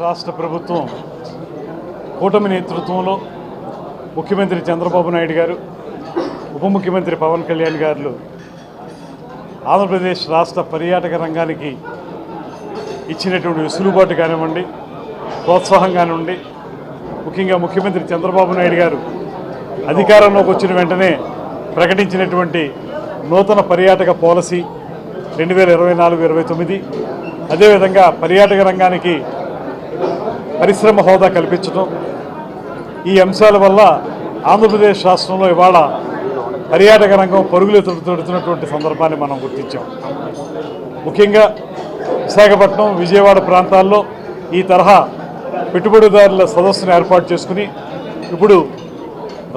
రాష్ట్ర ప్రభుత్వం కూటమి నేతృత్వంలో ముఖ్యమంత్రి చంద్రబాబు నాయుడు గారు ఉప ముఖ్యమంత్రి పవన్ కళ్యాణ్ గారు ఆంధ్రప్రదేశ్ రాష్ట్ర పర్యాటక రంగానికి ఇచ్చినటువంటి వెసులుబాటు కానివ్వండి ప్రోత్సాహం కానివ్వండి ముఖ్యంగా ముఖ్యమంత్రి చంద్రబాబు నాయుడు గారు అధికారంలోకి వచ్చిన వెంటనే ప్రకటించినటువంటి నూతన పర్యాటక పాలసీ రెండు వేల ఇరవై నాలుగు ఇరవై తొమ్మిది అదేవిధంగా పర్యాటక రంగానికి పరిశ్రమ హోదా కల్పించడం ఈ అంశాల వల్ల ఆంధ్రప్రదేశ్ రాష్ట్రంలో ఇవాళ పర్యాటక రంగం పరుగులు తొడుతున్నటువంటి సందర్భాన్ని మనం గుర్తించాం. ముఖ్యంగా విశాఖపట్నం విజయవాడ ప్రాంతాల్లో ఈ తరహా పెట్టుబడిదారుల సదస్సును ఏర్పాటు చేసుకుని ఇప్పుడు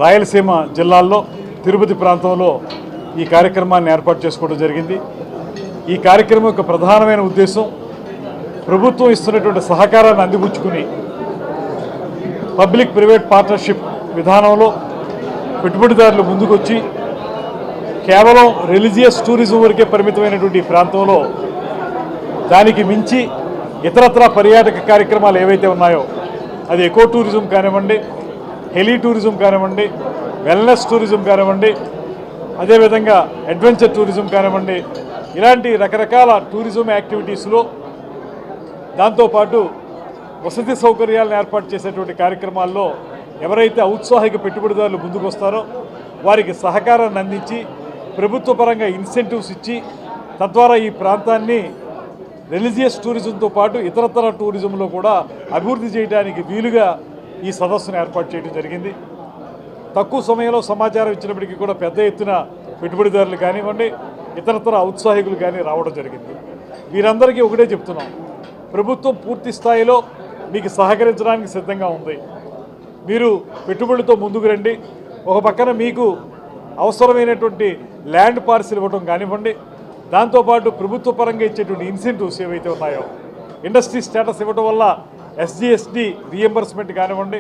రాయలసీమ జిల్లాల్లో తిరుపతి ప్రాంతంలో ఈ కార్యక్రమాన్ని ఏర్పాటు చేసుకోవడం జరిగింది. ఈ కార్యక్రమం యొక్క ప్రధానమైన ఉద్దేశం ప్రభుత్వం ఇస్తున్నటువంటి సహకారాన్ని అందిపుచ్చుకుని పబ్లిక్ ప్రైవేట్ పార్ట్నర్షిప్ విధానంలో పెట్టుబడిదారులు ముందుకొచ్చి కేవలం రిలీజియస్ టూరిజం వరకే పరిమితమైనటువంటి ఈ ప్రాంతంలో దానికి మించి ఇతరత్ర పర్యాటక కార్యక్రమాలు ఏవైతే ఉన్నాయో అది ఎకో టూరిజం కానివ్వండి హెలీ టూరిజం కానివ్వండి వెల్నెస్ టూరిజం కానివ్వండి అదేవిధంగా అడ్వెంచర్ టూరిజం కానివ్వండి ఇలాంటి రకరకాల టూరిజం యాక్టివిటీస్లో దాంతోపాటు వసతి సౌకర్యాలను ఏర్పాటు చేసేటువంటి కార్యక్రమాల్లో ఎవరైతే ఔత్సాహిక పెట్టుబడిదారులు ముందుకు వస్తారో వారికి సహకారాన్ని అందించి ప్రభుత్వ పరంగా ఇన్సెంటివ్స్ ఇచ్చి తద్వారా ఈ ప్రాంతాన్ని రిలీజియస్ టూరిజంతో పాటు ఇతరతర టూరిజంలో కూడా అభివృద్ధి చేయడానికి వీలుగా ఈ సదస్సును ఏర్పాటు చేయడం జరిగింది. తక్కువ సమయంలో సమాచారం ఇచ్చినప్పటికీ కూడా పెద్ద ఎత్తున పెట్టుబడిదారులు కానివ్వండి ఇతరతర ఔత్సాహికులు కానీ రావడం జరిగింది. వీరందరికీ ఒకటే చెప్తున్నాం. ప్రభుత్వం పూర్తి స్థాయిలో మీకు సహకరించడానికి సిద్ధంగా ఉంది. మీరు పెట్టుబడులతో ముందుకు రండి. ఒక పక్కన మీకు అవసరమైనటువంటి ల్యాండ్ పార్సిల్ ఇవ్వడం కానివ్వండి. దాంతోపాటు ప్రభుత్వ పరంగా ఇచ్చేటువంటి ఇన్సెంటివ్స్ ఏవైతే ఉన్నాయో ఇండస్ట్రీ స్టేటస్ ఇవ్వడం వల్ల ఎస్జిఎస్టీ రీఎంబర్స్మెంట్ కానివ్వండి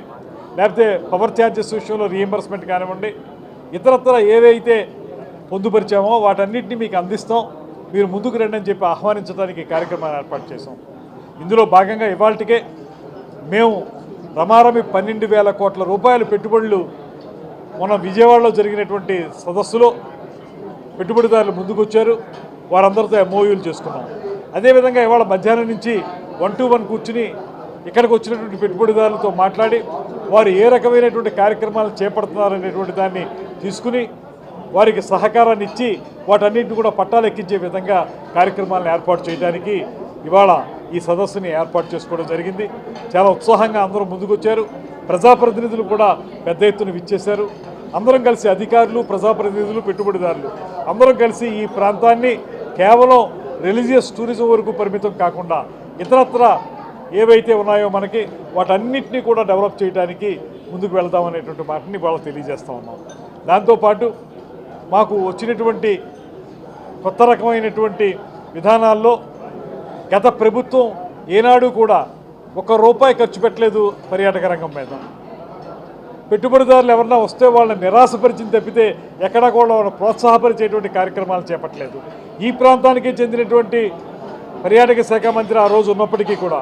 లేకపోతే పవర్ ఛార్జెస్ విషయంలో రీఎంబర్స్మెంట్ కానివ్వండి ఇతరత్ర ఏవైతే పొందుపరిచామో వాటన్నిటిని మీకు అందిస్తాం. మీరు ముందుకు రండి అని చెప్పి ఆహ్వానించడానికి కార్యక్రమాన్ని ఏర్పాటు చేసాం ఇందులో భాగంగా ఇవాళకే మేము రమారమి పన్నెండు వేల కోట్ల రూపాయల పెట్టుబడులు మొన్న విజయవాడలో జరిగినటువంటి సదస్సులో పెట్టుబడిదారులు ముందుకొచ్చారు. వారందరితో ఎంఓయూలు చేసుకున్నాం. అదేవిధంగా ఇవాళ మధ్యాహ్నం నుంచి వన్ టు వన్ కూర్చుని ఇక్కడికి వచ్చినటువంటి పెట్టుబడిదారులతో మాట్లాడి వారు ఏ రకమైనటువంటి కార్యక్రమాలు చేపడుతున్నారనేటువంటి దాన్ని తీసుకుని వారికి సహకారాన్ని ఇచ్చి వాటన్నింటిని కూడా పట్టాలు ఎక్కించే విధంగా కార్యక్రమాలను ఏర్పాటు చేయడానికి ఇవాళ ఈ సదస్సుని ఏర్పాటు చేసుకోవడం జరిగింది. చాలా ఉత్సాహంగా అందరూ ముందుకొచ్చారు. ప్రజాప్రతినిధులు కూడా పెద్ద ఎత్తున విచ్చేశారు. అందరం కలిసి అధికారులు ప్రజాప్రతినిధులు పెట్టుబడిదారులు అందరం కలిసి ఈ ప్రాంతాన్ని కేవలం రిలీజియస్ టూరిజం వరకు పరిమితం కాకుండా ఇతరత్ర ఏవైతే ఉన్నాయో మనకి వాటన్నిటినీ కూడా డెవలప్ చేయడానికి ముందుకు వెళ్దామనేటువంటి మాటని వాళ్ళు తెలియజేస్తూ ఉన్నాం. దాంతోపాటు మాకు వచ్చినటువంటి కొత్త రకమైనటువంటి విధానాల్లో గత ప్రభుత్వం ఏనాడు కూడా ఒక్క రూపాయి ఖర్చు పెట్టలేదు పర్యాటక రంగం మీద. పెట్టుబడిదారులు ఎవరన్నా వస్తే వాళ్ళని నిరాశపరిచింది తప్పితే ఎక్కడా కూడా వాళ్ళని ప్రోత్సాహపరిచేటువంటి కార్యక్రమాలు చేపట్టలేదు. ఈ ప్రాంతానికి చెందినటువంటి పర్యాటక శాఖ మంత్రి ఆ రోజు ఉన్నప్పటికీ కూడా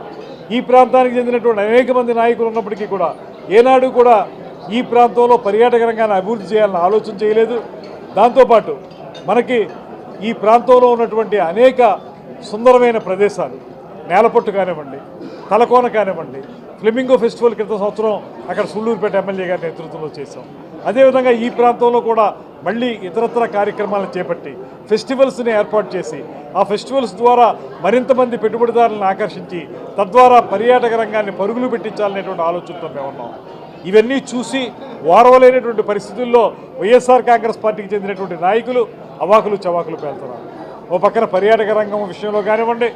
ఈ ప్రాంతానికి చెందినటువంటి అనేక మంది నాయకులు ఉన్నప్పటికీ కూడా ఏనాడు కూడా ఈ ప్రాంతంలో పర్యాటక రంగాన్ని అభివృద్ధి చేయాలని ఆలోచన చేయలేదు. దాంతోపాటు మనకి ఈ ప్రాంతంలో ఉన్నటువంటి అనేక సుందరమైన ప్రదేశాలు. నేలపట్టు కానివ్వండి తలకోన కానివ్వండి ఫ్లెమింగో ఫెస్టివల్ క్రితం సంవత్సరం అక్కడ సుళ్ళూరుపేట ఎమ్మెల్యే గారి నేతృత్వంలో చేశాం. అదేవిధంగా ఈ ప్రాంతంలో కూడా మళ్ళీ ఇతరత్ర కార్యక్రమాలను చేపట్టి ఫెస్టివల్స్ని ఏర్పాటు చేసి ఆ ఫెస్టివల్స్ ద్వారా మరింత మంది పెట్టుబడిదారులను ఆకర్షించి తద్వారా పర్యాటక రంగాన్ని పరుగులు పెట్టించాలనేటువంటి ఆలోచనతో మేము ఉన్నాం. ఇవన్నీ చూసి ఓర్వలేనటువంటి పరిస్థితుల్లో వైఎస్ఆర్ కాంగ్రెస్ పార్టీకి చెందినటువంటి నాయకులు అవాకులు చవాకులు పేలుతున్నారు. ఓ పక్కన పర్యాటక రంగం విషయంలో కానివ్వండి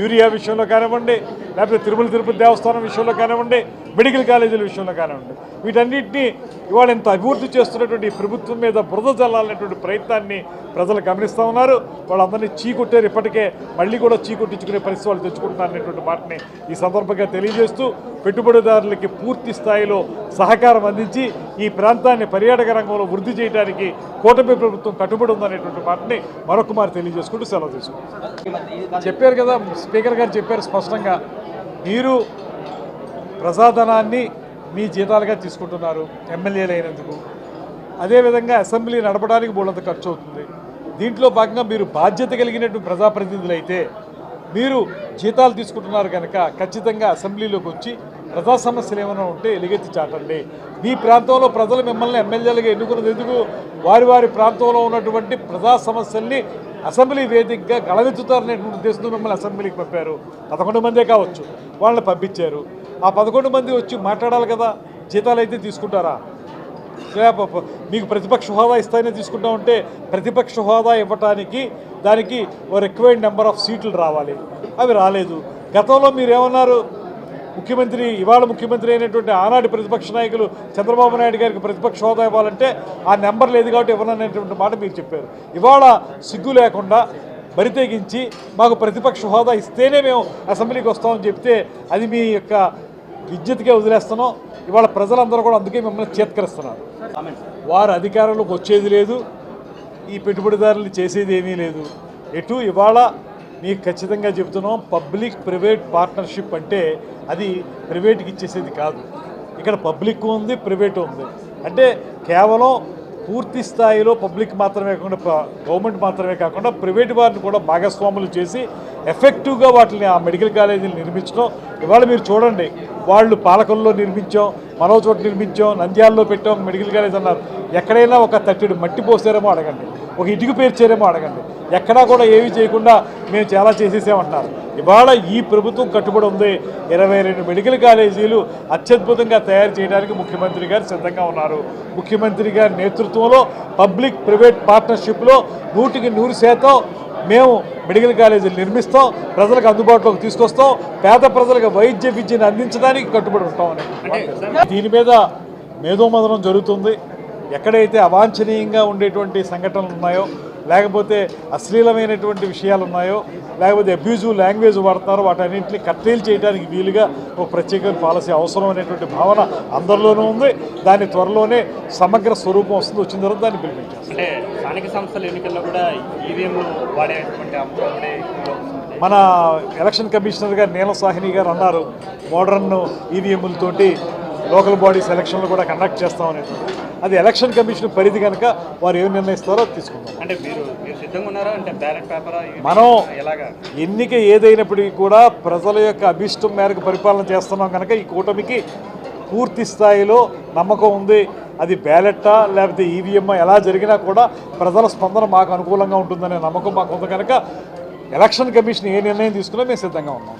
యూరియా విషయంలో కానివ్వండి లేకపోతే తిరుమల తిరుపతి దేవస్థానం విషయంలో కానివ్వండి మెడికల్ కాలేజీల విషయంలో కానివ్వండి. వీటన్నిటిని ఇవాళ ఇంత అభివృద్ధి చేస్తున్నటువంటి ప్రభుత్వం మీద బురద జల్లాలనేటువంటి ప్రయత్నాన్ని ప్రజలు గమనిస్తూ ఉన్నారు. వాళ్ళందరినీ చీకొట్టారు ఇప్పటికే మళ్ళీ కూడా చీకొట్టించుకునే పరిస్థితి వాళ్ళు తెచ్చుకుంటున్నారు అనేటువంటి మాటని ఈ సందర్భంగా తెలియజేస్తూ పెట్టుబడిదారులకి పూర్తి స్థాయిలో సహకారం అందించి ఈ ప్రాంతాన్ని పర్యాటక రంగంలో వృద్ధి చేయడానికి కూటమి ప్రభుత్వం కట్టుబడి ఉందనేటువంటి మాటని మరొకమారు తెలియజేసుకుంటూ సెలవు తీసుకుంటాం చెప్పారు కదా స్పీకర్ గారు చెప్పారు స్పష్టంగా మీరు ప్రజాధనాన్ని మీ జీతాలుగా తీసుకుంటున్నారు ఎమ్మెల్యేలు అయినందుకు. అదేవిధంగా అసెంబ్లీ నడపడానికి బోళ్ళంత ఖర్చు అవుతుంది దీంట్లో భాగంగా మీరు బాధ్యత కలిగినటువంటి ప్రజాప్రతినిధులు అయితే మీరు జీతాలు తీసుకుంటున్నారు కనుక ఖచ్చితంగా అసెంబ్లీలోకి వచ్చి ప్రజా సమస్యలు ఏమైనా ఉంటే ఎలుగెత్తి చాటండి. మీ ప్రాంతంలో ప్రజలు మిమ్మల్ని ఎమ్మెల్యేలుగా ఎన్నుకున్నది ఎందుకు? వారి వారి ప్రాంతంలో ఉన్నటువంటి ప్రజా సమస్యల్ని అసెంబ్లీ వేదికగా గళవెత్తుతారనేటువంటి ఉద్దేశంతో మిమ్మల్ని అసెంబ్లీకి పంపారు. పదకొండు మందే కావచ్చు. వాళ్ళని పంపించారు. ఆ పదకొండు మంది వచ్చి మాట్లాడాలి కదా? జీతాలు అయితే తీసుకుంటారా? మీకు ప్రతిపక్ష హోదా ఇస్తానే తీసుకుంటా ఉంటే ప్రతిపక్ష హోదా ఇవ్వటానికి దానికి ఓ రిక్వైర్డ్ నెంబర్ ఆఫ్ సీట్లు రావాలి. అవి రాలేదు. గతంలో మీరు ఏమన్నారు? ముఖ్యమంత్రి ఇవాళ ముఖ్యమంత్రి అయినటువంటి ఆనాటి ప్రతిపక్ష నాయకులు చంద్రబాబు నాయుడు గారికి ప్రతిపక్ష హోదా ఇవ్వాలంటే ఆ నెంబర్ లేదు కాబట్టి ఇవ్వననేటువంటి మాట మీరు చెప్పారు. ఇవాళ సిగ్గు లేకుండా బరితెగించి మాకు ప్రతిపక్ష హోదా ఇస్తేనే మేము అసెంబ్లీకి వస్తామని చెప్తే అది మీ యొక్క విద్యుత్కే వదిలేస్తున్నాం. ఇవాళ ప్రజలందరూ కూడా అందుకే మిమ్మల్ని చేత్కరిస్తున్నారు. వారు అధికారంలోకి వచ్చేది లేదు. ఈ పెట్టుబడిదారులు చేసేది ఏమీ లేదు. ఎటు ఇవాళ మీకు ఖచ్చితంగా చెబుతున్నాం పబ్లిక్ ప్రైవేట్ పార్ట్నర్షిప్ అంటే అది ప్రైవేట్కి ఇచ్చేసేది కాదు. ఇక్కడ పబ్లిక్ ఉంది ప్రైవేట్ ఉంది. అంటే కేవలం పూర్తి స్థాయిలో పబ్లిక్ మాత్రమే కాకుండా గవర్నమెంట్ మాత్రమే కాకుండా ప్రైవేట్ వారిని కూడా భాగస్వాములు చేసి ఎఫెక్టివ్గా వాటిని ఆ మెడికల్ కాలేజీలు నిర్మించడం. ఇవాళ మీరు చూడండి వాళ్ళు పాలకొల్లో నిర్మించాం మరో చోట నిర్మించాం నంద్యాలలో పెట్టాం మెడికల్ కాలేజ్ అన్నారు. ఎక్కడైనా ఒక తట్టెడు మట్టి పోసారేమో అడగండి ఒక ఇటుకు పేర్చారేమో అడగండి. ఎక్కడా కూడా ఏమీ చేయకుండా మేము చాలా చేసేసామంటున్నారు. ఇవాళ ఈ ప్రభుత్వం కట్టుబడి ఉంది. ఇరవై రెండు మెడికల్ కాలేజీలు అత్యద్భుతంగా తయారు చేయడానికి ముఖ్యమంత్రి గారు సిద్ధంగా ఉన్నారు. ముఖ్యమంత్రి గారి నేతృత్వంలో పబ్లిక్ ప్రైవేట్ పార్ట్నర్షిప్లో నూటికి నూరు శాతం మేము మెడికల్ కాలేజీలు నిర్మిస్తాం. ప్రజలకు అందుబాటులోకి తీసుకొస్తాం. పేద ప్రజలకు వైద్య విద్యను అందించడానికి కట్టుబడి ఉంటామని దీని మీద మేధోమదనం జరుగుతుంది. ఎక్కడైతే అవాంఛనీయంగా ఉండేటువంటి సంఘటనలు ఉన్నాయో లేకపోతే అశ్లీలమైనటువంటి విషయాలు ఉన్నాయో లేకపోతే అబ్యూజివ్ లాంగ్వేజ్ వాడుతున్నారో వాటన్నింటిని కట్టేలు చేయడానికి వీలుగా ఒక ప్రత్యేక పాలసీ అవసరం అనేటువంటి భావన అందరిలోనూ ఉంది. దాని త్వరలోనే సమగ్ర స్వరూపం వస్తుంది. వచ్చిన తర్వాత దాన్ని పిలిపించాం అంటే స్థానిక సంస్థల ఎన్నికల్లో కూడా ఈవీఎంలు వాడేటువంటి ఎక్కువగా వస్తుంది. మన ఎలక్షన్ కమిషనర్ గారు నీలం సాహిని గారు అన్నారు మోడర్న్ ఈవీఎంలతోటి లోకల్ బాడీస్ ఎలక్షన్లు కూడా కండక్ట్ చేస్తామని అది ఎలక్షన్ కమిషన్ పరిధి కనుక వారు ఏం నిర్ణయిస్తారో తీసుకుందాం అంటే మీరు మీరు సిద్ధంగా ఉన్నారా? అంటే బ్యాలెట్ పేపర్ మనం ఎలాగా? ఎన్నిక ఏదైనప్పటికీ కూడా ప్రజల యొక్క అభిష్టం మేరకు పరిపాలన చేస్తున్నాం కనుక ఈ కూటమికి పూర్తి స్థాయిలో నమ్మకం ఉంది. అది బ్యాలెట్టా లేకపోతే ఈవీఎం ఎలా జరిగినా కూడా ప్రజల స్పందన మాకు అనుకూలంగా ఉంటుందనే నమ్మకం మాకు ఉంది కనుక ఎలక్షన్ కమిషన్ ఏ నిర్ణయం తీసుకున్నా మేము సిద్ధంగా ఉన్నాం.